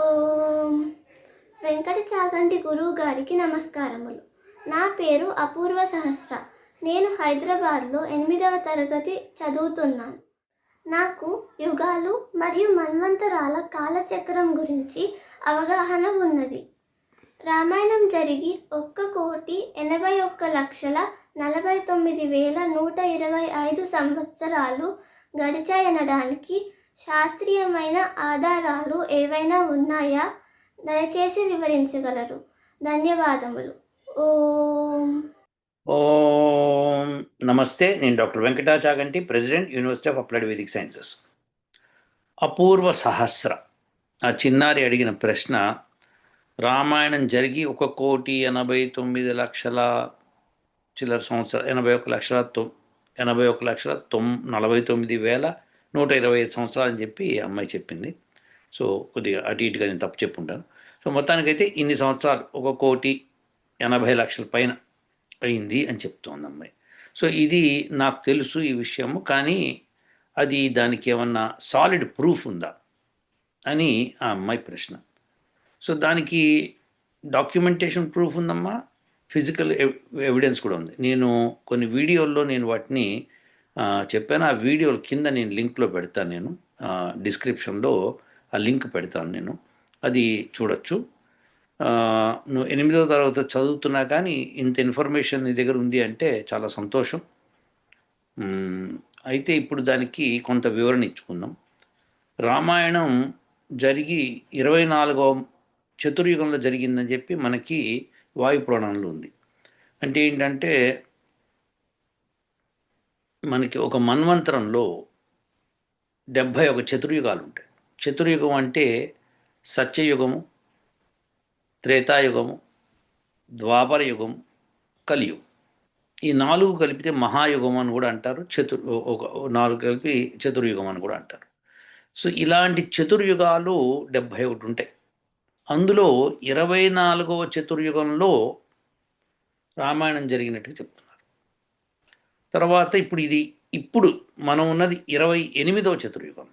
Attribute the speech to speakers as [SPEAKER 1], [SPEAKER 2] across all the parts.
[SPEAKER 1] ఓం. వెంకట చాగంటి గురువు గారికి నమస్కారములు. నా పేరు అపూర్వ సహస్ర. నేను హైదరాబాద్లో ఎనిమిదవ తరగతి చదువుతున్నాను. నాకు యుగాలు మరియు మన్వంతరాల కాలచక్రం గురించి అవగాహన ఉన్నది. రామాయణం జరిగి ఒక్క కోటి ఎనభై ఒక్క లక్షల నలభై తొమ్మిది వేల నూట ఇరవై ఐదు సంవత్సరాలు గడిచాయనడానికి శాస్త్రీయమైన ఆధారాలు ఏవైనా ఉన్నాయా? దయచేసి వివరించగలరు. ధన్యవాదములు. ఓం.
[SPEAKER 2] ఓం. నమస్తే నేను doctor Venkata Chaganti president university of applied Vedic sciences. Apoorva Sahasra. ఆ చిన్నారి అడిగిన ప్రశ్న రామాయణం జరిగి ఒక కోటి ఎనభై తొమ్మిది లక్షల చిల్లర సంవత్సరాలు ఎనభై ఒక లక్షల తొ ఎనభై ఒక లక్షల తొమ్ నలభై తొమ్మిది వేల నూట ఇరవై ఐదు సంవత్సరాలు అని చెప్పి అమ్మాయి చెప్పింది. సో కొద్దిగా అటు ఇటుగా నేను తప్పు చెప్పుంటాను. సో మొత్తానికైతే ఇన్ని సంవత్సరాలు ఒక కోటి ఎనభై లక్షల పైన అయింది అని చెప్తోంది అమ్మాయి. సో ఇది నాకు తెలుసు ఈ విషయము కానీ అది దానికి ఏమన్నా సాలిడ్ ప్రూఫ్ ఉందా అని ఆ అమ్మాయి ప్రశ్న. సో దానికి డాక్యుమెంటేషన్ ప్రూఫ్ ఉందమ్మా ఫిజికల్ ఎవిడెన్స్ కూడా ఉంది. నేను కొన్ని వీడియోల్లో నేను వాటిని చెప్పాను ఆ వీడియోల కింద నేను లింక్లో పెడతాను నేను. డిస్క్రిప్షన్లో ఆ లింక్ పెడతాను నేను. అది చూడొచ్చు. నువ్వు ఎనిమిదో తరగతి చదువుతున్నా కానీ ఇంత ఇన్ఫర్మేషన్ నీ దగ్గర ఉంది అంటే చాలా సంతోషం. అయితే ఇప్పుడు దానికి కొంత వివరణ ఇచ్చుకుందాం. రామాయణం జరిగి ఇరవై నాలుగవ చతుర్యుగంలో జరిగిందని చెప్పి మనకి వాయు పురాణంలో ఉంది. అంటే ఏంటంటే మనకి ఒక మన్వంతరంలో డెబ్భై ఒక చతుర్యుగాలు ఉంటాయి చతుర్యుగం అంటే సత్యయుగము త్రేతాయుగము ద్వాపర యుగం కలియుగం. ఈ నాలుగు కలిపితే మహాయుగం అని కూడా అంటారు చతుర్ ఒక నాలుగు కలిపి చతుర్యుగం అని కూడా అంటారు. సో ఇలాంటి చతుర్యుగాలు డెబ్భై ఒకటి ఉంటాయి. అందులో ఇరవై నాలుగవ చతుర్యుగంలో రామాయణం జరిగినట్టుగా చెప్తారు. తర్వాత ఇప్పుడు ఇది ఇప్పుడు మనం ఉన్నది ఇరవై ఎనిమిదవ చతుర్యుగం.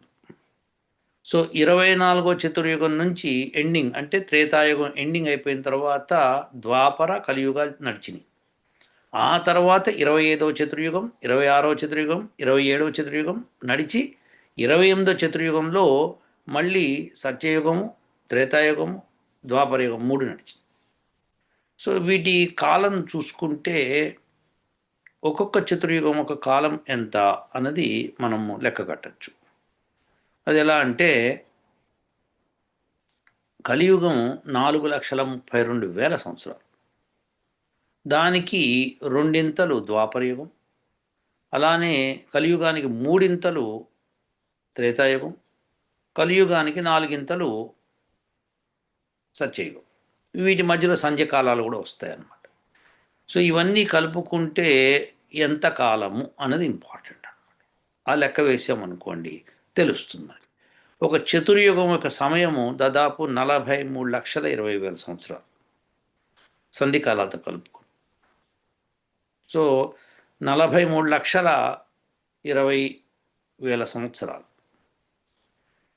[SPEAKER 2] సో ఇరవై నాలుగో చతుర్యుగం నుంచి ఎండింగ్ అంటే త్రేతాయుగం ఎండింగ్ అయిపోయిన తర్వాత ద్వాపర కలియుగాలు నడిచినాయి. ఆ తర్వాత ఇరవై ఐదవ చతుర్యుగం ఇరవై ఆరవ చతుర్యుగం ఇరవై ఏడవ చతుర్యుగం నడిచి ఇరవై ఎనిమిదో చతుర్యుగంలో మళ్ళీ సత్యయుగము త్రేతాయుగము ద్వాపరయుగం మూడు నడిచింది సో వీటి కాలం చూసుకుంటే ఒక్కొక్క చతుర్యుగం ఒక కాలం ఎంత అన్నది మనము లెక్క కట్టచ్చు. అది ఎలా అంటే కలియుగం నాలుగు లక్షల ముప్పై రెండు వేల సంవత్సరాలు. దానికి రెండింతలు ద్వాపరయుగం. అలానే కలియుగానికి మూడింతలు త్రేతాయుగం. కలియుగానికి నాలుగింతలు సత్యయుగం. వీటి మధ్యలో సంధ్యకాలాలు కూడా వస్తాయన్నమాట. సో ఇవన్నీ కలుపుకుంటే ఎంత కాలము అన్నది ఇంపార్టెంట్ అనమాట ఆ లెక్క వేసామనుకోండి తెలుస్తుంది. ఒక చతుర్యుగం యొక్క సమయము దాదాపు నలభై మూడు లక్షల ఇరవై వేల సంవత్సరాలు. సంధికాలతో కలుపుకుని. సో నలభై మూడు లక్షల ఇరవై వేల సంవత్సరాలు.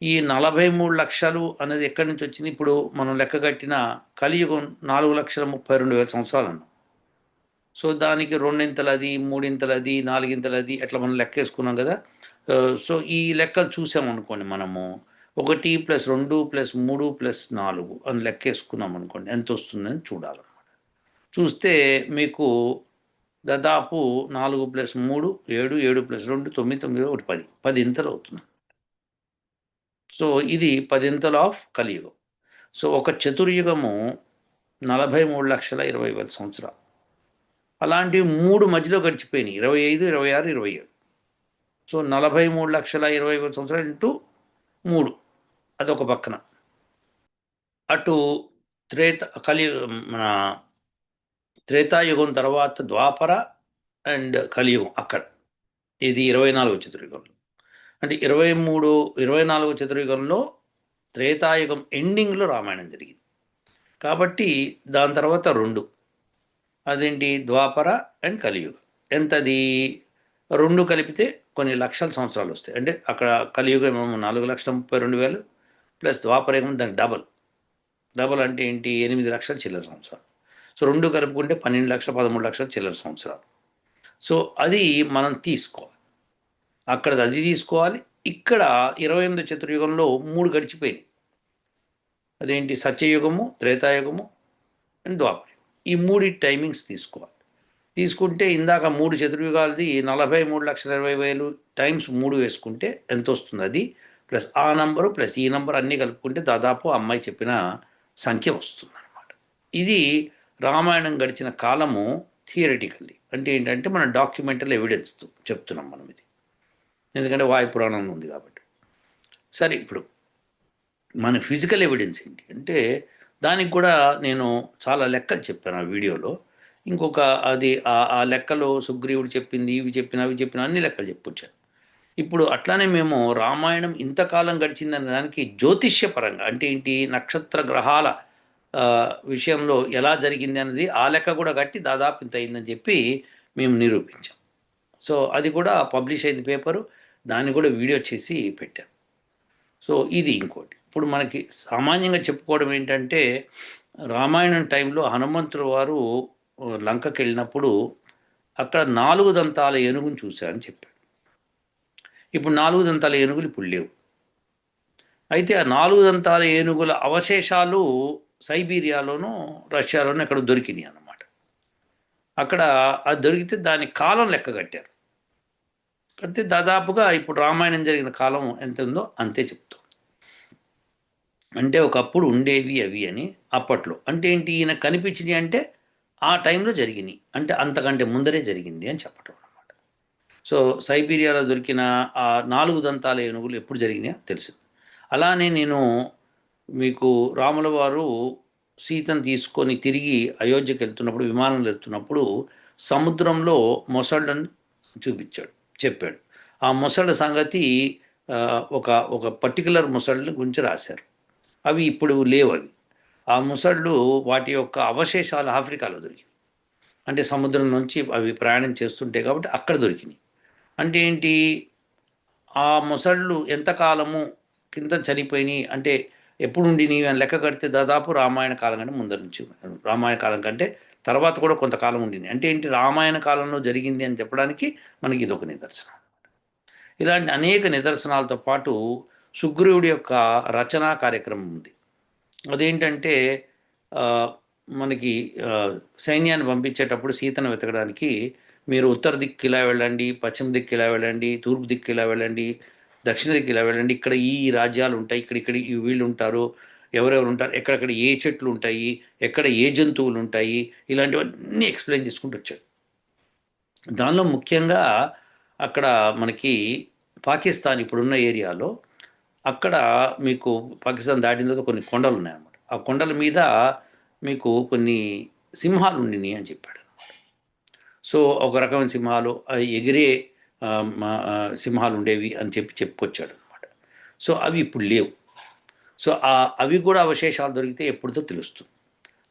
[SPEAKER 2] ఈ నలభై మూడు లక్షలు అనేది ఎక్కడి నుంచి వచ్చింది? ఇప్పుడు మనం లెక్క కట్టిన కలియుగం నాలుగు లక్షల ముప్పై రెండు వేల సంవత్సరాలు అన్నాం. సో దానికి రెండింతలది మూడింతలది నాలుగింతలది అట్లా మనం లెక్క వేసుకున్నాం కదా సో ఈ లెక్కలు చూసామనుకోండి మనము. ఒకటి ప్లస్ రెండు ప్లస్ మూడు ప్లస్ నాలుగు అని లెక్క వేసుకున్నాం అనుకోండి. ఎంత వస్తుందని చూడాలన్నమాట. చూస్తే మీకు దాదాపు నాలుగు ప్లస్ మూడు ఏడు ఏడు ప్లస్ రెండు తొమ్మిది తొమ్మిది ఒకటి పది. పది ఇంతలు అవుతుంది సో ఇది పదింతలు ఆఫ్ కలియుగం. సో ఒక చతుర్యుగము నలభై మూడు లక్షల ఇరవై వేల సంవత్సరాలు. అలాంటివి మూడు మధ్యలో గడిచిపోయినాయి. ఇరవై ఐదు ఇరవై ఆరు ఇరవై ఏడు. సో నలభై మూడు లక్షల ఇరవై వేల సంవత్సరాలు ఇంటూ మూడు. అదొక పక్కన. అటు త్రేత కలి మన త్రేతాయుగం తర్వాత ద్వాపర అండ్ కలియుగం అక్కడ. ఇది ఇరవై నాలుగు చతుర్యుగంలో. అంటే ఇరవై మూడు ఇరవై నాలుగు చతుర్యుగంలో త్రేతాయుగం ఎండింగ్లో రామాయణం జరిగింది. కాబట్టి దాని తర్వాత రెండు. అదేంటి? ద్వాపర అండ్ కలియుగం. ఎంతది? రెండు కలిపితే కొన్ని లక్షల సంవత్సరాలు వస్తాయి. అంటే అక్కడ కలియుగం ఏమో నాలుగు లక్షల ముప్పై రెండు వేలు ప్లస్ ద్వాపర ఏమో దానికి డబల్. డబల్ అంటే ఏంటి? ఎనిమిది లక్షల చిల్లర సంవత్సరాలు. సో రెండు కలుపుకుంటే పన్నెండు లక్షల పదమూడు లక్షల చిల్లర సంవత్సరాలు. సో అది మనం తీసుకోవాలి. అక్కడ అది తీసుకోవాలి. ఇక్కడ ఇరవై ఎనిమిది చతుర్యుగంలో మూడు గడిచిపోయినాయి. అదేంటి? సత్యయుగము త్రేతాయుగము అండ్ ద్వాపర ఈ మూడి టైమింగ్స్ తీసుకోవాలి. తీసుకుంటే ఇందాక మూడు చతుర్యుగాలది నలభై మూడు లక్షల ఇరవై వేలు టైమ్స్ మూడు వేసుకుంటే ఎంత వస్తుంది అది ప్లస్ ఆ నంబరు ప్లస్ ఈ నంబర్ అన్నీ కలుపుకుంటే దాదాపు ఆ అమ్మాయి చెప్పిన సంఖ్య వస్తుంది అనమాట ఇది రామాయణం గడిచిన కాలము థియరిటికల్లీ. అంటే ఏంటంటే మన డాక్యుమెంటల్ ఎవిడెన్స్తో చెప్తున్నాం మనం ఇది. ఎందుకంటే వాయు పురాణం ఉంది కాబట్టి. సరే ఇప్పుడు మన ఫిజికల్ ఎవిడెన్స్ ఏంటి? అంటే దానికి కూడా నేను చాలా లెక్కలు చెప్పాను ఆ వీడియోలో. ఇంకొక అది ఆ- లెక్కలో సుగ్రీవుడు చెప్పింది ఇవి చెప్పిన అవి చెప్పిన అన్ని లెక్కలు చెప్పొచ్చాను ఇప్పుడు అట్లానే మేము రామాయణం ఇంతకాలం గడిచిందనే దానికి జ్యోతిష్యపరంగా అంటే ఏంటి నక్షత్ర గ్రహాల విషయంలో ఎలా జరిగింది అనేది ఆ లెక్క కూడా కట్టి దాదాపు ఇంత అయిందని చెప్పి మేము నిరూపించాం. సో అది కూడా పబ్లిష్ అయింది పేపరు దాన్ని కూడా వీడియో చేసి పెట్టాం. సో ఇది ఇంకోటి. ఇప్పుడు మనకి సామాన్యంగా చెప్పుకోవడం ఏంటంటే రామాయణం టైంలో హనుమంతుల వారు లంకకి వెళ్ళినప్పుడు అక్కడ నాలుగు దంతాల ఏనుగును చూశారని చెప్పాడు. ఇప్పుడు నాలుగు దంతాల ఏనుగులు ఇప్పుడు లేవు. అయితే ఆ నాలుగు దంతాల ఏనుగుల అవశేషాలు సైబీరియాలోనూ రష్యాలోనూ ఎక్కడ దొరికినాయి అన్నమాట. అక్కడ అది దొరికితే దాని కాలం లెక్క కట్టారు. కడితే దాదాపుగా ఇప్పుడు రామాయణం జరిగిన కాలం ఎంత ఉందో అంతే చెప్తాం. అంటే ఒకప్పుడు ఉండేవి అవి అని అప్పట్లో. అంటే ఏంటి? ఈయన కనిపించినాయి అంటే ఆ టైంలో జరిగినాయి. అంటే అంతకంటే ముందరే జరిగింది అని చెప్పటం అనమాట సో సైబీరియాలో దొరికిన ఆ నాలుగు దంతాల ఏనుగులు ఎప్పుడు జరిగినాయో తెలుసు. అలానే నేను మీకు రాముల వారు సీతను తీసుకొని తిరిగి అయోధ్యకి వెళ్తున్నప్పుడు విమానంలో వెళ్తున్నప్పుడు సముద్రంలో మొసళ్ళను చూపించాడు చెప్పాడు. ఆ మొసళ్ళ సంగతి ఒక ఒక పర్టికులర్ మొసళ్ళని గురించి రాశారు. అవి ఇప్పుడు లేవు అవి ఆ ముసళ్ళు వాటి యొక్క అవశేషాలు ఆఫ్రికాలో దొరికినాయి అంటే సముద్రం నుంచి అవి ప్రయాణం చేస్తుంటే కాబట్టి అక్కడ దొరికినాయి అంటే ఏంటి? ఆ ముసళ్ళు ఎంతకాలము కింద చనిపోయినాయి అంటే ఎప్పుడు ఉండినవి అని లెక్క కడితే దాదాపు రామాయణ కాలం కంటే ముందర నుంచి రామాయణ కాలం కంటే తర్వాత కూడా కొంతకాలం ఉండింది అంటే ఏంటి? రామాయణ కాలంలో జరిగింది అని చెప్పడానికి మనకి ఇది ఒక నిదర్శనం. ఇలాంటి అనేక నిదర్శనాలతో పాటు సుగ్రీవుడి యొక్క రచనా కార్యక్రమం ఉంది. అదేంటంటే మనకి సైన్యాన్ని పంపించేటప్పుడు సీతను వెతకడానికి మీరు ఉత్తర దిక్కు ఇలా వెళ్ళండి పశ్చిమ దిక్కు ఇలా వెళ్ళండి తూర్పు దిక్కు ఇలా వెళ్ళండి దక్షిణ దిక్కు ఇలా వెళ్ళండి ఇక్కడ ఈ రాజ్యాలు ఉంటాయి ఇక్కడ ఇక్కడ ఈ వీళ్ళు ఉంటారు ఎవరెవరు ఉంటారు ఎక్కడెక్కడ ఏ చెట్లు ఉంటాయి ఎక్కడ ఏ జంతువులు ఉంటాయి ఇలాంటివన్నీ ఎక్స్ప్లెయిన్ చేసుకుంటూ వచ్చాడు. దానిలో ముఖ్యంగా అక్కడ మనకి పాకిస్తాన్ ఇప్పుడున్న ఏరియాలో అక్కడ మీకు పాకిస్తాన్ దాటిన తర్వాత కొన్ని కొండలు ఉన్నాయన్నమాట ఆ కొండల మీద మీకు కొన్ని సింహాలు ఉండినాయి అని చెప్పాడు సో ఒక రకమైన సింహాలు అవి ఎగిరే మా- సింహాలు ఉండేవి అని చెప్పి చెప్పుకొచ్చాడు అనమాట సో అవి ఇప్పుడు లేవు. సో ఆ అవి కూడా అవశేషాలు దొరికితే ఎప్పుడుతో తెలుస్తుంది.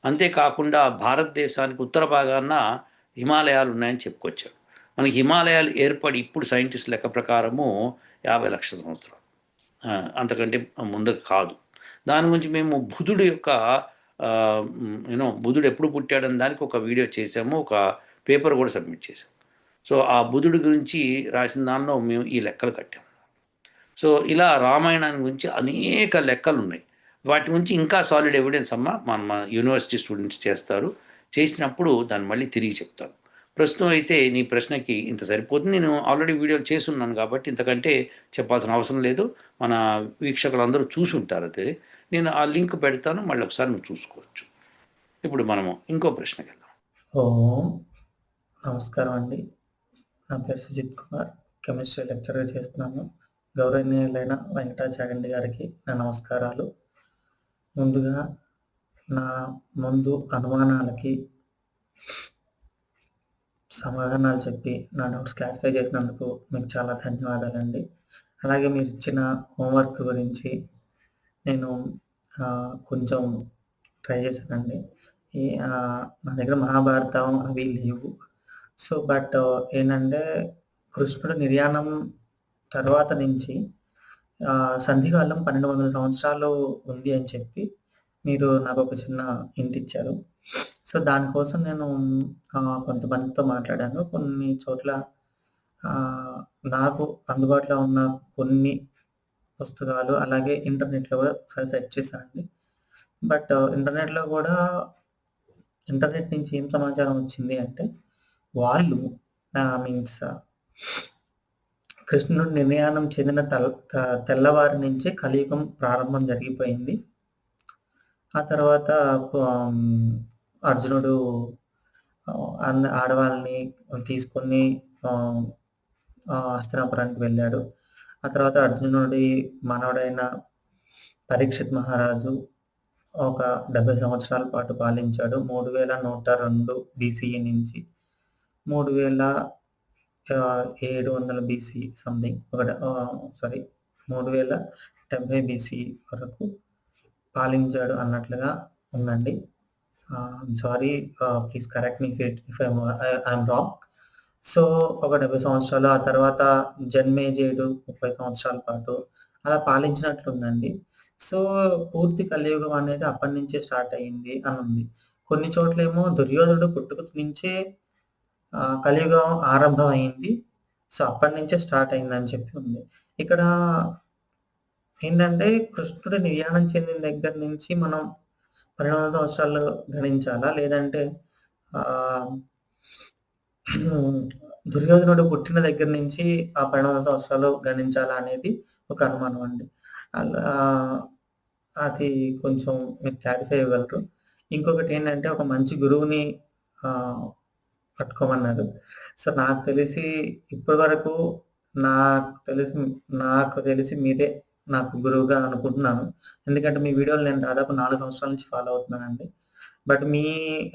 [SPEAKER 2] అంతేకాకుండా భారతదేశానికి ఉత్తర భాగాన హిమాలయాలు ఉన్నాయని చెప్పుకొచ్చాడు. మనకి హిమాలయాలు ఏర్పడి ఇప్పుడు సైంటిస్ట్ లెక్క ప్రకారము యాభై లక్షల సంవత్సరాలు. అంతకంటే ముందు కాదు. దాని గురించి మేము బుధుడు యొక్క యూనో బుధుడు ఎప్పుడు పుట్టాడని దానికి ఒక వీడియో చేసాము ఒక పేపర్ కూడా సబ్మిట్ చేసాము సో ఆ బుధుడి గురించి రాసిన దానిలో మేము ఈ లెక్కలు కట్టాము సో ఇలా రామాయణాన్ని గురించి అనేక లెక్కలు ఉన్నాయి వాటి గురించి ఇంకా సాలిడ్ ఎవిడెన్స్ అమ్మ మన యూనివర్సిటీ స్టూడెంట్స్ చేస్తారు. చేసినప్పుడు దాన్ని మళ్ళీ తిరిగి చెప్తాను ప్రస్తుతం అయితే నీ ప్రశ్నకి ఇంత సరిపోతుంది నేను ఆల్రెడీ వీడియోలు చేస్తున్నాను కాబట్టి ఇంతకంటే చెప్పాల్సిన అవసరం లేదు. మన వీక్షకులందరూ చూసి ఉంటారు నేను ఆ లింక్ పెడతాను. మళ్ళీ ఒకసారి నువ్వు చూసుకోవచ్చు. ఇప్పుడు మనము ఇంకో ప్రశ్నకి వెళ్దాం.
[SPEAKER 3] ఓం. నమస్కారం అండి. నా పేరు సుజిత్ కుమార్. కెమిస్ట్రీ లెక్చర్గా చేస్తున్నాను. గౌరవనీయులైన వెంకటాచాగండి గారికి నా నమస్కారాలు. ముందుగా నా ముందు అనుమానాలకి సమాధానాలు చెప్పి నా డౌట్స్ క్లారిఫై చేసినందుకు మీకు చాలా ధన్యవాదాలండి. అలాగే మీరు ఇచ్చిన హోంవర్క్ గురించి నేను కొంచెం ట్రై చేశానండి. ఈ నా దగ్గర మహాభారతం అవి లేవు. సో బట్ ఏంటంటే కృష్ణుడు నిర్యాణం తర్వాత నుంచి సంధికాలం పన్నెండు వందల సంవత్సరాలు ఉంది అని చెప్పి మీరు నాకు ఒక చిన్న ఇంటిచ్చారు ఇచ్చారు. సో, దానికోసం నేను కొంతమందితో మాట్లాడాను. కొన్ని చోట్ల నాకు అందుబాటులో ఉన్న కొన్ని పుస్తకాలు అలాగే ఇంటర్నెట్‌లో కూడా ఒకసారి సెర్చ్ చేశానండి. బట్ ఇంటర్నెట్‌లో కూడా ఇంటర్నెట్ నుంచి ఏం సమాచారం వచ్చింది అంటే, వాళ్ళు మీన్స్ కృష్ణుడు నిర్యాణం చెందిన తల్ తెల్లవారి నుంచి కలియుగం ప్రారంభం జరిగిపోయింది. ఆ తర్వాత అర్జునుడు ఆహ్, అన్ ఆడవాళ్ళని తీసుకొని హస్తనాపురానికి వెళ్ళాడు. ఆ తర్వాత అర్జునుడి మనవడైన పరీక్షిత్ మహారాజు ఒక 70 సంవత్సరాల పాటు పాలించాడు. 3102 బీసీఈ నుంచి మూడు వేల ఏడు వందల బీసీ సంథింగ్ ఒక సారీ మూడు వేల డెబ్బై బీసీ వరకు పాలించాడు అన్నట్లుగా ఉందండి. Sorry ah, please correct me if if I'm I wrong. So, ఒక 70 సంవత్సరాలు ఆ తర్వాత జన్మేజయుడు 30 సంవత్సరాల పాటు అలా పాలించినట్లుందండి. సో, పూర్తి కలియుగం అనేది అప్పటినుంచే స్టార్ట్ అయింది ఉంది కొన్ని చోట్లేమో దుర్యోధనుడు పుట్టుక నుంచే కలియుగం ఆరంభం అయింది. సో, అప్పటినుంచే స్టార్ట్ అయిందని చెప్పి ఉంది. ఇక్కడ ఏంటంటే కృష్ణుడు నిర్యాణం చెందిన దగ్గర నుంచి మనం 1200 సంవత్సరాలు గణించాలా? లేదంటే దుర్యోధనుడు పుట్టిన దగ్గర నుంచి ఆ 1200 సంవత్సరాలు గణించాలా అనేది ఒక అనుమానం అండి. అలా అది కొంచెం మీరు క్లారిఫై ఇవ్వగలరు. ఇంకొకటేంటంటే ఒక మంచి గురువుని పట్టుకోమన్నారు. సో, నాకు తెలిసి ఇప్పటి వరకు నాకు తెలిసి నాకు తెలిసి మీరే నాకు గురువుగా అనుకుంటున్నాను. ఎందుకంటే మీ వీడియోలు నేను దాదాపు నాలుగు సంవత్సరాల నుంచి ఫాలో అవుతున్నానండి. బట్ మీ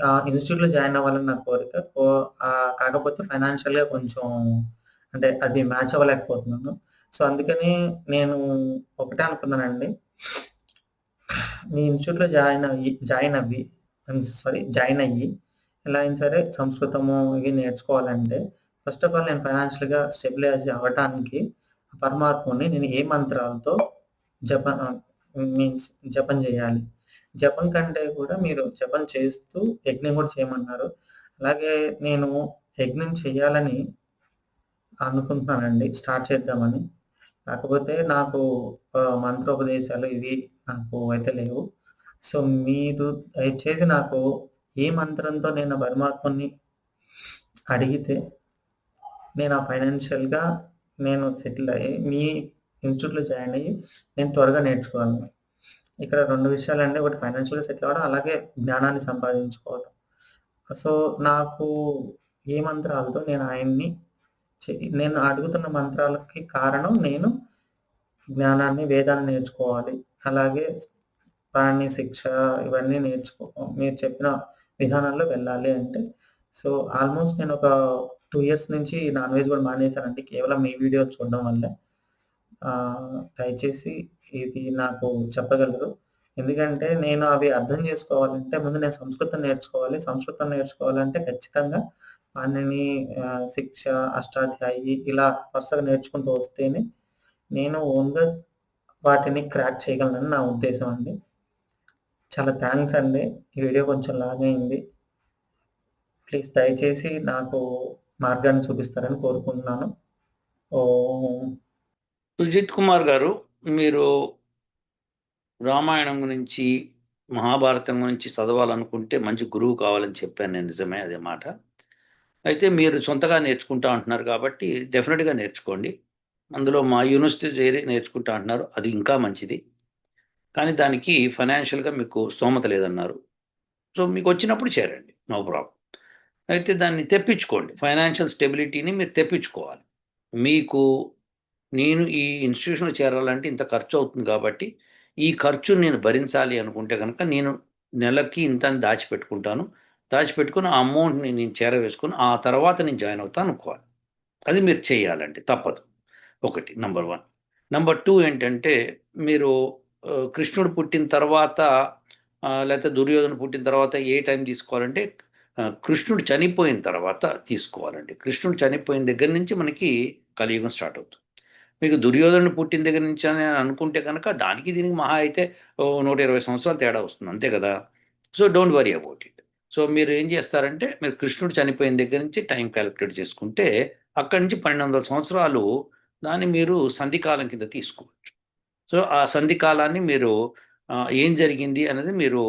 [SPEAKER 3] ఆహ్, ఇన్‌స్టిట్యూట్‌లో జాయిన్ అవ్వాలని నా కోరిక. కాకపోతే ఫైనాన్షియల్‌గా కొంచెం అంటే అది మ్యాచ్ అవ్వలేకపోతున్నాను. సో, అందుకని నేను ఒకటే అనుకున్నానండి. మీ ఇన్‌స్టిట్యూట్‌లో జాయిన్ అయ్యి జాయిన్ అవ్వి సారీ జాయిన్ అయ్యి ఎలా అయినా సరే సంస్కృతము ఇవి నేర్చుకోవాలంటే ఫస్ట్ ఆఫ్ ఆల్ నేను ఫైనాన్షియల్‌గా స్టెబిలైజ్ అవ్వటానికి పరమాత్ముడిని నేను ఏ మంత్రాలతో జప మీన్స్ జపం చేయాలి. జపం కంటే కూడా మీరు జపం చేస్తూ యజ్ఞం కూడా చేయమన్నారు. అలాగే నేను యజ్ఞం చేయాలని అనుకుంటున్నానండి. స్టార్ట్ చేద్దామని. కాకపోతే నాకు మంత్రోపదేశాలు ఇవి నాకు అయితే లేవు. సో, మీరు దయచేసి నాకు ఏ మంత్రంతో నేను పరమాత్మని అడిగితే నేను ఆ ఫైనాన్షియల్‌గా నేను సెటిల్ అయ్యి మీ ఇన్‌స్టిట్యూట్‌లో జాయిన్ అయ్యి నేను త్వరగా నేర్చుకోవాలి ఇక్కడ రెండు విషయాలు అండి ఒకటి ఫైనాన్షియల్‌గా సెటిల్ అవ్వడం. అలాగే జ్ఞానాన్ని సంపాదించుకోవడం. సో, నాకు ఏ మంత్రాలతో నేను ఆయన్ని నేను అడుగుతున్న మంత్రాలకి కారణం నేను జ్ఞానాన్ని, వేదాన్ని నేర్చుకోవాలి. అలాగే ప్రాణి శిక్ష ఇవన్నీ నేర్చుకో మీరు చెప్పిన విధానాల్లో వెళ్ళాలి అంటే సో, ఆల్మోస్ట్ నేను ఒక టూ ఇయర్స్ నుంచి నాన్ వెజ్ కూడా మానేశానండి. కేవలం మీ వీడియో చూడడం వల్ల దయచేసి ఇది నాకు చెప్పగలరు. ఎందుకంటే నేను అవి అర్థం చేసుకోవాలంటే ముందు నేను సంస్కృతం నేర్చుకోవాలి. సంస్కృతం నేర్చుకోవాలంటే ఖచ్చితంగా పాణిని శిక్ష, అష్టాధ్యాయి ఇలా వరుసగా నేర్చుకుంటూ వస్తేనే నేను ఓన్‌గా వాటిని క్రాక్ చేయగలనని నా ఉద్దేశం అండి. చాలా థ్యాంక్స్ అండి. ఈ వీడియో కొంచెం లాగ్ అయింది. ప్లీజ్ దయచేసి నాకు మార్గాన్ని చూపిస్తారని కోరుకుంటున్నాను.
[SPEAKER 2] సుజిత్ కుమార్ గారు మీరు రామాయణం గురించి, మహాభారతం గురించి చదవాలనుకుంటే మంచి గురువు కావాలని చెప్పాను నేను నిజమే అదే మాట. అయితే మీరు సొంతగా నేర్చుకుంటా అంటున్నారు కాబట్టి డెఫినెట్గా నేర్చుకోండి. అందులో మా యూనివర్సిటీ చేరి నేర్చుకుంటా అంటున్నారు. అది ఇంకా మంచిది. కానీ దానికి ఫైనాన్షియల్‌గా మీకు స్తోమత లేదన్నారు. సో, మీకు వచ్చినప్పుడు చేరండి. నో ప్రాబ్లం అయితే దాన్ని తెప్పించుకోండి. ఫైనాన్షియల్ స్టెబిలిటీని మీరు తెప్పించుకోవాలి. మీకు నేను ఈ ఇన్‌స్టిట్యూషన్‌లో చేరాలంటే ఇంత ఖర్చు అవుతుంది కాబట్టి, ఈ ఖర్చుని నేను భరించాలి అనుకుంటే కనుక నేను నెలకి ఇంత అని దాచిపెట్టుకుంటాను. దాచిపెట్టుకొని ఆ అమౌంట్‌ని నేను చేరవేసుకుని ఆ తర్వాత నేను జాయిన్ అవుతాను అనుకోవాలి. అది మీరు చేయాలండి. తప్పదు. ఒకటి నంబర్ వన్ నంబర్ టూ ఏంటంటే మీరు కృష్ణుడు పుట్టిన తర్వాత లేకపోతే దుర్యోధన పుట్టిన తర్వాత ఏ టైం తీసుకోవాలంటే కృష్ణుడు చనిపోయిన తర్వాత తీసుకోవాలండి. కృష్ణుడు చనిపోయిన దగ్గర నుంచి మనకి కలియుగం స్టార్ట్ అవుతుంది. మీకు దుర్యోధనుడు పుట్టిన దగ్గర నుంచి అని అనుకుంటే కనుక దానికి దీనికి మహా అయితే ఓ నూట ఇరవై సంవత్సరాలు తేడా వస్తుంది అంతే కదా so don't worry about it so మీరు ఏం చేస్తారంటే మీరు కృష్ణుడు చనిపోయిన దగ్గర నుంచి టైం క్యాలిక్యులేట్ చేసుకుంటే అక్కడి నుంచి పన్నెండు వందల సంవత్సరాలు దాన్ని మీరు సంధికాలం కింద తీసుకోవచ్చు సో ఆ సంధికాలాన్ని మీరు ఏం జరిగింది అనేది మీరు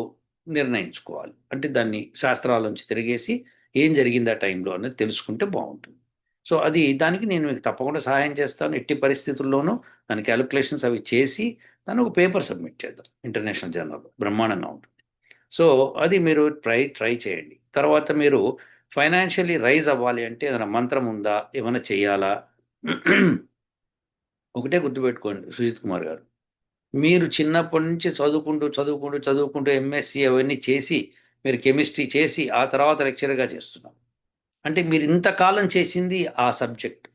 [SPEAKER 2] నిర్ణయించుకోవాలి. అంటే దాన్ని శాస్త్రాల నుంచి తిరిగేసి ఏం జరిగింది ఆ టైంలో అనేది తెలుసుకుంటే బాగుంటుంది. సో అది దానికి నేను మీకు తప్పకుండా సహాయం చేస్తాను. ఎట్టి పరిస్థితుల్లోనూ దాని క్యాలిక్యులేషన్స్ అవి చేసి దాని ఒక పేపర్ సబ్మిట్ చేద్దాం. ఇంటర్నేషనల్ జర్నల్లో బ్రహ్మాండంగా ఉంటుంది. సో అది మీరు ట్రై ట్రై చేయండి. తర్వాత మీరు ఫైనాన్షియల్లీ రైజ్ అవ్వాలి అంటే ఏదైనా మంత్రం ఉందా? ఏమైనా చేయాలా? ఒకటే గుర్తుపెట్టుకోండి సుజిత్ కుమార్ గారు. మీరు చిన్నప్పటి నుంచి చదువుకుంటూ చదువుకుంటూ చదువుకుంటూ ఎంఎస్సి అవన్నీ చేసి మీరు కెమిస్ట్రీ చేసి ఆ తర్వాత లెక్చరర్గా చేస్తున్నారు. అంటే మీరు ఇంతకాలం చేసింది ఆ సబ్జెక్ట్.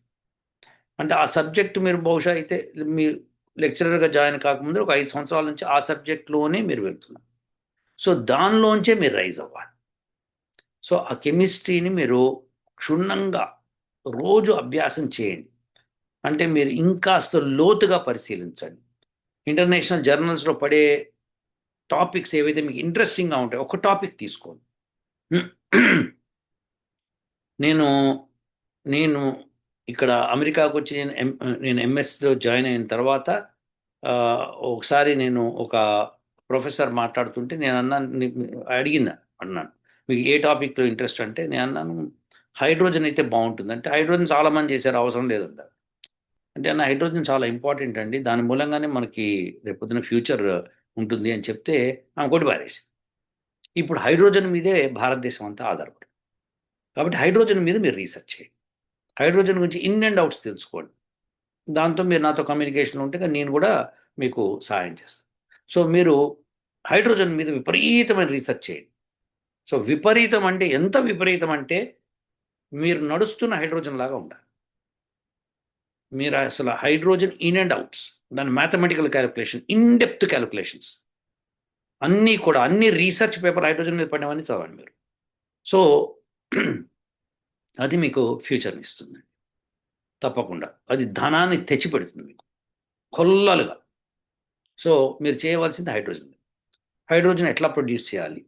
[SPEAKER 2] అంటే ఆ సబ్జెక్ట్ మీరు బహుశా అయితే మీరు లెక్చరర్గా జాయిన్ కాకముందు ఒక ఐదు సంవత్సరాల నుంచి ఆ సబ్జెక్ట్లోనే మీరు వెళ్తున్నారు. సో దానిలోంచే మీరు రైజ్ అవ్వాలి. సో ఆ కెమిస్ట్రీని మీరు క్షుణ్ణంగా రోజు అభ్యాసం చేయండి. అంటే మీరు ఇంకాస్త లోతుగా పరిశీలించండి. ఇంటర్నేషనల్ జర్నల్స్లో పడే టాపిక్స్ ఏవైతే మీకు ఇంట్రెస్టింగ్గా ఉంటాయో ఒక టాపిక్ తీసుకోండి. నేను నేను ఇక్కడ అమెరికాకు వచ్చి నేను ఎం నేను ఎంఎస్లో జాయిన్ అయిన తర్వాత ఒకసారి నేను ఒక ప్రొఫెసర్ మాట్లాడుతుంటే నేను అన్నాను అడిగింది అన్నాను మీకు ఏ టాపిక్లో ఇంట్రెస్ట్ అంటే? నేను అన్నాను హైడ్రోజన్ అయితే బాగుంటుంది. అంటే హైడ్రోజన్ చాలామంది చేశారు అవసరం లేదంటారు అంటే అన్న హైడ్రోజన్ చాలా ఇంపార్టెంట్ అండి. దాని మూలంగానే మనకి రేపొద్దున ఫ్యూచర్ ఉంటుంది అని చెప్తే ఆమె కొట్టి పారేసింది. ఇప్పుడు హైడ్రోజన్ మీదే భారతదేశం అంతా ఆధారపడి కాబట్టి హైడ్రోజన్ మీద మీరు రీసెర్చ్ చేయండి. హైడ్రోజన్ గురించి ఇన్ అండ్ అవుట్స్ తెలుసుకోండి. దాంతో మీరు నాతో కమ్యూనికేషన్ ఉంటే నేను కూడా మీకు సహాయం చేస్తాను. సో మీరు హైడ్రోజన్ మీద విపరీతమైన రీసెర్చ్ చేయండి. సో విపరీతం అంటే ఎంత విపరీతం అంటే మీరు నడుస్తున్న హైడ్రోజన్ లాగా ఉండాలి. మీరు అసలు హైడ్రోజన్ ఇన్ అండ్ అవుట్స్ దాని mathematical calculation in depth calculations. అన్నీ కూడా అన్ని రీసెర్చ్ పేపర్ హైడ్రోజన్ మీద పడినవన్నీ చదవండి మీరు. సో అది మీకు ఫ్యూచర్ని ఇస్తుంది. తప్పకుండా. అది ధనాన్ని తెచ్చిపెడుతుంది మీకు. కొల్లలుగా. సో మీరు చేయవలసింది హైడ్రోజన్. హైడ్రోజన్ ఎట్లా ప్రొడ్యూస్ చేయాలి?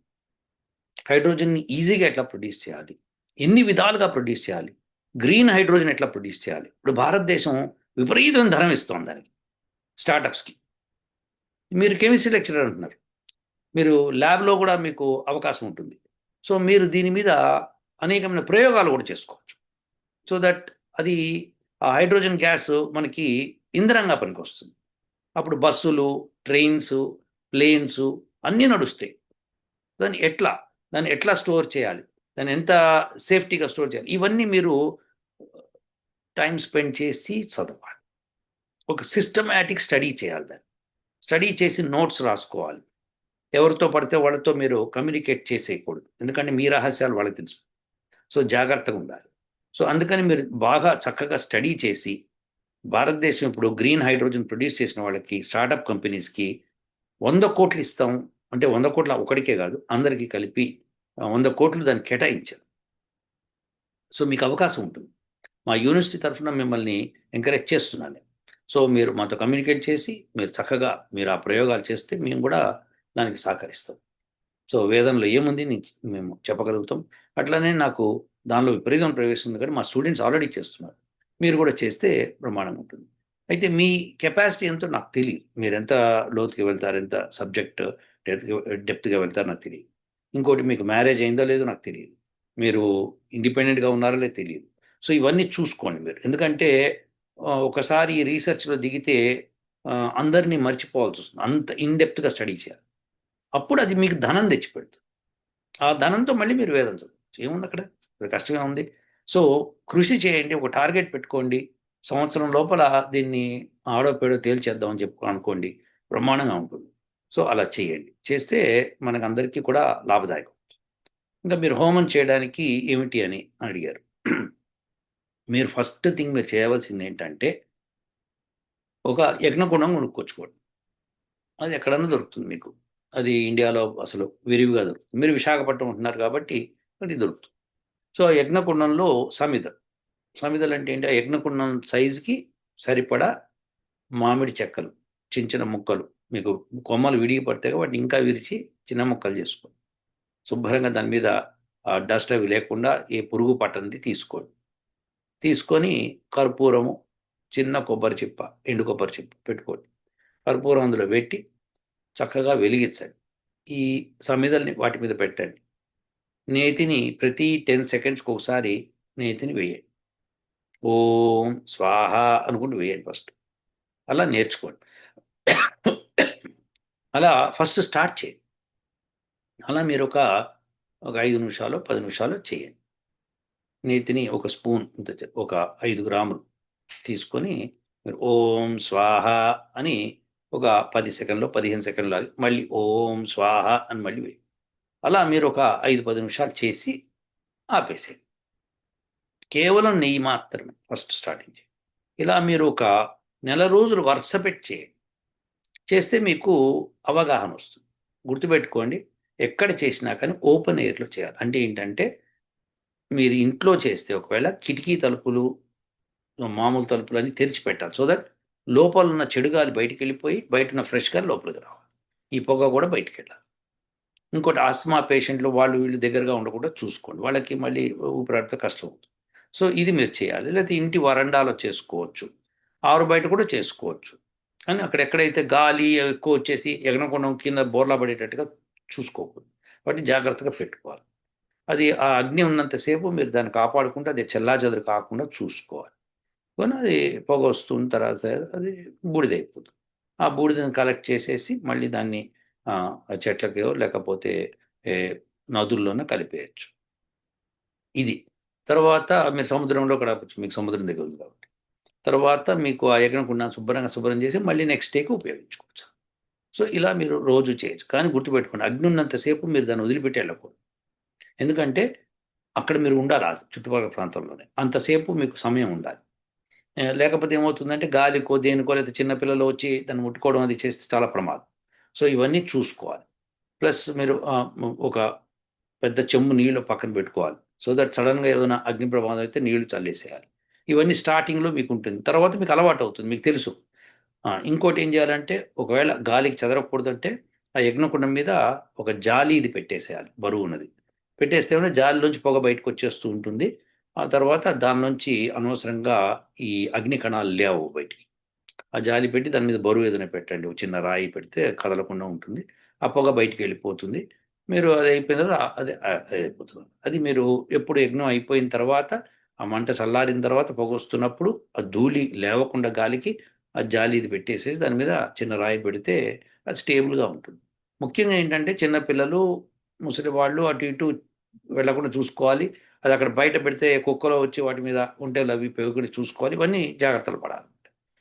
[SPEAKER 2] హైడ్రోజన్ని ఈజీగా ఎట్లా ప్రొడ్యూస్ చేయాలి? ఎన్ని విధాలుగా ప్రొడ్యూస్ చేయాలి? గ్రీన్ హైడ్రోజన్ ఎట్లా ప్రొడ్యూస్ చేయాలి? ఇప్పుడు భారతదేశం విపరీతమైన ధరం ఇస్తోంది దానికి స్టార్టప్స్కి. మీరు కెమిస్ట్రీ లెక్చరర్ అంటున్నారు. మీరు ల్యాబ్లో కూడా మీకు అవకాశం ఉంటుంది. సో మీరు దీని మీద అనేకమైన ప్రయోగాలు కూడా చేసుకోవచ్చు. సో దట్ అది ఆ హైడ్రోజన్ గ్యాస్ మనకి ఇంధనంగా పనికొస్తుంది. అప్పుడు బస్సులు ట్రైన్స్ ప్లేన్స్ అన్నీ నడుస్తాయి. దాన్ని ఎట్లా? దాన్ని ఎట్లా స్టోర్ చేయాలి? దాన్ని ఎంత సేఫ్టీగా స్టోర్ చేయాలి? ఇవన్నీ మీరు టైం స్పెండ్ చేసి చదవాలి. ఒక సిస్టమాటిక్ స్టడీ చేయాలి దాన్ని. స్టడీ చేసి నోట్స్ రాసుకోవాలి. ఎవరితో పడితే వాళ్ళతో మీరు కమ్యూనికేట్ చేసేయకూడదు. ఎందుకంటే మీ రహస్యాలు వాళ్ళకి తెలుసు. సో జాగ్రత్తగా ఉండాలి. సో అందుకని మీరు బాగా చక్కగా స్టడీ చేసి భారతదేశం ఇప్పుడు గ్రీన్ హైడ్రోజన్ ప్రొడ్యూస్ చేసిన వాళ్ళకి స్టార్టప్ కంపెనీస్కి వంద కోట్లు ఇస్తాం. అంటే వంద కోట్ల ఒకడికే కాదు అందరికీ కలిపి వంద కోట్లు దాన్ని కేటాయించారు సో మీకు అవకాశం ఉంటుంది. మా యూనివర్సిటీ తరఫున మిమ్మల్ని ఎంకరేజ్ చేస్తున్నాను సో మీరు మాతో కమ్యూనికేట్ చేసి మీరు చక్కగా మీరు ఆ ప్రయోగాలు చేస్తే మేము కూడా దానికి సహకరిస్తాం. సో వేదంలో ఏముంది మేము చెప్పగలుగుతాం. అట్లనే నాకు దానిలో విపరీతం ప్రవేశం ఉంది కానీ మా స్టూడెంట్స్ ఆల్రెడీ చేస్తున్నారు. మీరు కూడా చేస్తే ప్రమాణం ఉంటుంది. అయితే మీ కెపాసిటీ ఎంతో నాకు తెలియదు. మీరు ఎంత లోతుకి వెళ్తారు ఎంత సబ్జెక్ట్ డెప్త్గా వెళ్తారో నాకు తెలియదు. ఇంకోటి మీకు మ్యారేజ్ అయిందో లేదో నాకు తెలియదు. మీరు ఇండిపెండెంట్గా ఉన్నారో లేదో తెలియదు. సో ఇవన్నీ చూసుకోండి మీరు. ఎందుకంటే ఒకసారి రీసెర్చ్లో దిగితే అందరినీ మర్చిపోవాల్సి వస్తుంది. అంత ఇన్డెప్త్గా స్టడీ చేయాలి. అప్పుడు అది మీకు ధనం తెచ్చిపెడుతుంది. ఆ ధనంతో మళ్ళీ మీరు వేదం చదవచ్చు. ఏముంది అక్కడ? కష్టంగా ఉంది. సో కృషి చేయండి. ఒక టార్గెట్ పెట్టుకోండి. సంవత్సరం లోపల దీన్ని ఆడో పేడో తేల్చేద్దామని చెప్పు అనుకోండి. బ్రహ్మాండంగా ఉంటుంది. సో అలా చేయండి. చేస్తే మనకు అందరికీ కూడా లాభదాయకం. ఇంకా మీరు హోమం చేయడానికి ఏమిటి అని అడిగారు. మీరు ఫస్ట్ థింగ్ మీరు చేయవలసింది ఏంటంటే ఒక యజ్ఞకుండం కొనుక్కొచ్చుకోండి. అది ఎక్కడన్నా దొరుకుతుంది మీకు. అది ఇండియాలో అసలు విరివిగా దొరుకుతుంది. మీరు విశాఖపట్నం ఉంటున్నారు కాబట్టి అది దొరుకుతుంది. సో ఆ యజ్ఞకుండంలో సమిద సమిదలు. అంటే ఏంటి? ఆ యజ్ఞకుండం సైజుకి సరిపడా మామిడి చెక్కలు చిన్న చిన్న ముక్కలు. మీకు కొమ్మలు విడిగి పడితే వాటిని ఇంకా విరిచి చిన్న ముక్కలు చేసుకోండి. శుభ్రంగా దాని మీద డస్ట్ అవి లేకుండా ఏ పురుగు పట్టనిది తీసుకోండి. తీసుకొని కర్పూరము చిన్న కొబ్బరి చిప్ప ఎండు కొబ్బరి చిప్ప పెట్టుకోండి. కర్పూరం అందులో పెట్టి చక్కగా వెలిగించండి. ఈ సమిదల్ని వాటి మీద పెట్టండి. నేతిని ప్రతి టెన్ సెకండ్స్కి ఒకసారి నేతిని వేయండి. ఓం స్వాహ అనుకుంటూ వేయండి ఫస్ట్. అలా నేర్చుకోండి. అలా ఫస్ట్ స్టార్ట్ చేయండి. అలా మీరు ఒక ఒక ఐదు నిమిషాలు పది నిమిషాలు చేయండి. నేతిని ఒక స్పూన్ ఒక ఐదు గ్రాములు తీసుకొని మీరు ఓం స్వాహ అని ఒక పది సెకండ్లో పదిహేను సెకండ్లు ఆగి మళ్ళీ ఓం స్వాహ అని మళ్ళీ వేయి. అలా మీరు ఒక ఐదు పది నిమిషాలు చేసి ఆపేసేయండి కేవలం నెయ్యి మాత్రమే ఫస్ట్ స్టార్టింగ్ చేయండి. ఇలా మీరు ఒక నెల రోజులు వరుస పెట్టి చేస్తే మీకు అవగాహన వస్తుంది. గుర్తుపెట్టుకోండి ఎక్కడ చేసినా కానీ ఓపెన్ ఎయిర్లో చేయాలి. అంటే ఏంటంటే మీరు ఇంట్లో చేస్తే ఒకవేళ కిటికీ తలుపులు మామూలు తలుపులు అన్ని తెరిచి పెట్టాలి సో దట్ లోపల ఉన్న చెడు గాలి బయటికి వెళ్ళిపోయి బయట ఉన్న ఫ్రెష్ గాలి లోపలికి రావాలి. ఈ పొగ కూడా బయటికి వెళ్ళాలి. ఇంకోటి ఆస్మా పేషెంట్లు వాళ్ళు వీళ్ళు దగ్గరగా ఉండకుండా చూసుకోండి. వాళ్ళకి మళ్ళీ ఊపిరాడితే కష్టం అవుతుంది. సో ఇది మీరు చేయాలి. లేకపోతే ఇంటి వరండాలో చేసుకోవచ్చు. ఆరు బయట కూడా చేసుకోవచ్చు. కానీ అక్కడ ఎక్కడైతే గాలి ఎక్కువ వచ్చేసి ఎగనకుండా కింద బోర్లా పడేటట్టుగా చూసుకోకూడదు. వాటిని జాగ్రత్తగా పెట్టుకోవాలి. అది ఆ అగ్ని ఉన్నంతసేపు మీరు దాన్ని కాపాడుకుంటే అది చెల్లాచెదరు కాకుండా చూసుకోవాలి. కానీ అది పొగ వస్తున్న తర్వాత అది బూడిదైపోతుంది. ఆ బూడిదని కలెక్ట్ చేసేసి మళ్ళీ దాన్ని ఆ, చెట్లకో లేకపోతే ఏ, నదుల్లోనే కలిపేయచ్చు. ఇది. తర్వాత మీరు సముద్రంలో కడపచ్చు మీకు సముద్రం దగ్గర ఉంది కాబట్టి. తర్వాత మీకు ఆ ఎగనకుండా శుభ్రంగా శుభ్రం చేసి మళ్ళీ నెక్స్ట్ డేకి ఉపయోగించుకోవచ్చు. సో ఇలా మీరు రోజు చేయొచ్చు. కానీ గుర్తుపెట్టుకోండి అగ్ని ఉన్నంతసేపు మీరు దాన్ని వదిలిపెట్టి వెళ్ళకూడదు. ఎందుకంటే అక్కడ మీరు ఉండాలి ఆ చుట్టుపక్కల ప్రాంతంలోనే. అంతసేపు మీకు సమయం ఉండాలి. లేకపోతే ఏమవుతుందంటే గాలికో దేనికో లేదా చిన్నపిల్లలు వచ్చి దాన్ని ముట్టుకోవడం అది చేస్తే చాలా ప్రమాదం. సో ఇవన్నీ చూసుకోవాలి. ప్లస్ మీరు ఒక పెద్ద చెంబు నీళ్ళు పక్కన పెట్టుకోవాలి. సో దట్ సడన్గా ఏదైనా అగ్ని ప్రమాదం అయితే నీళ్ళు చల్లేసేయాలి. ఇవన్నీ స్టార్టింగ్లో మీకు ఉంటుంది. తర్వాత మీకు అలవాటు అవుతుంది. మీకు తెలుసు. ఇంకోటి ఏం చేయాలంటే ఒకవేళ గాలికి చదరకూడదంటే ఆ యజ్ఞకుండం మీద ఒక జాలి పెట్టేసేయాలి బరువు ఉన్నది. పెట్టేస్తే ఏమైనా జాలిలోంచి పొగ బయటకు వచ్చేస్తూ ఉంటుంది. ఆ తర్వాత దానిలోంచి అనవసరంగా ఈ అగ్ని కణాలు లేవు బయటికి. ఆ జాలి పెట్టి దాని మీద బరువు ఏదైనా పెట్టండి. ఒక చిన్న రాయి పెడితే కదలకుండా ఉంటుంది. ఆ పొగ బయటికి వెళ్ళిపోతుంది. మీరు అది అయిపోయిన తర్వాత అది అది అయిపోతుంది. అది మీరు ఎప్పుడు యజ్ఞం అయిపోయిన తర్వాత ఆ మంట చల్లారిన తర్వాత పొగ వస్తున్నప్పుడు ఆ ధూళి లేవకుండా గాలికి ఆ జాలి ఇది పెట్టేసేసి దాని మీద చిన్న రాయి పెడితే అది స్టేబుల్గా ఉంటుంది. ముఖ్యంగా ఏంటంటే చిన్నపిల్లలు ముసలి వాళ్ళు అటు ఇటు వెళ్ళకుండా చూసుకోవాలి. అది అక్కడ బయట పెడితే కుక్కలో వచ్చి వాటి మీద ఉంటే అవి పెరుగుని చూసుకోవాలి. ఇవన్నీ జాగ్రత్తలు పడాలి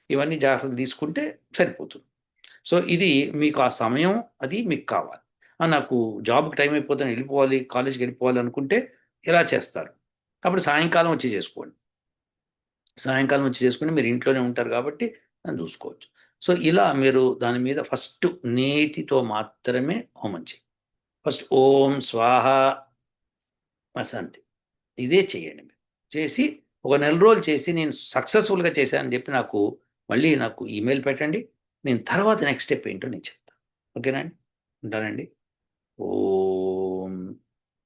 [SPEAKER 2] ఇవన్నీ జాగ్రత్తలు తీసుకుంటే సరిపోతుంది. సో ఇది మీకు ఆ సమయం అది మీకు కావాలి. నాకు జాబ్కి టైం అయిపోతుంది వెళ్ళిపోవాలి కాలేజ్కి వెళ్ళిపోవాలి అనుకుంటే ఇలా చేస్తారు. అప్పుడు సాయంకాలం వచ్చి చేసుకోండి. సాయంకాలం వచ్చి చేసుకుని మీరు ఇంట్లోనే ఉంటారు కాబట్టి దాన్ని చూసుకోవచ్చు. సో ఇలా మీరు దాని మీద ఫస్ట్ నేతితో మాత్రమే హోమం చేయండి. ఫస్ట్ ఓం స్వాహ అసంతి ఇదే చేయండి. చేసి ఒక నెల రోజులు చేసి నేను సక్సెస్ఫుల్గా చేశానని చెప్పి నాకు మళ్ళీ నాకు ఈమెయిల్ పెట్టండి. నేను తర్వాత నెక్స్ట్ స్టెప్ ఏంటో నేను చెప్తాను ఓకేనా అండి? ఉంటానండి. ఓ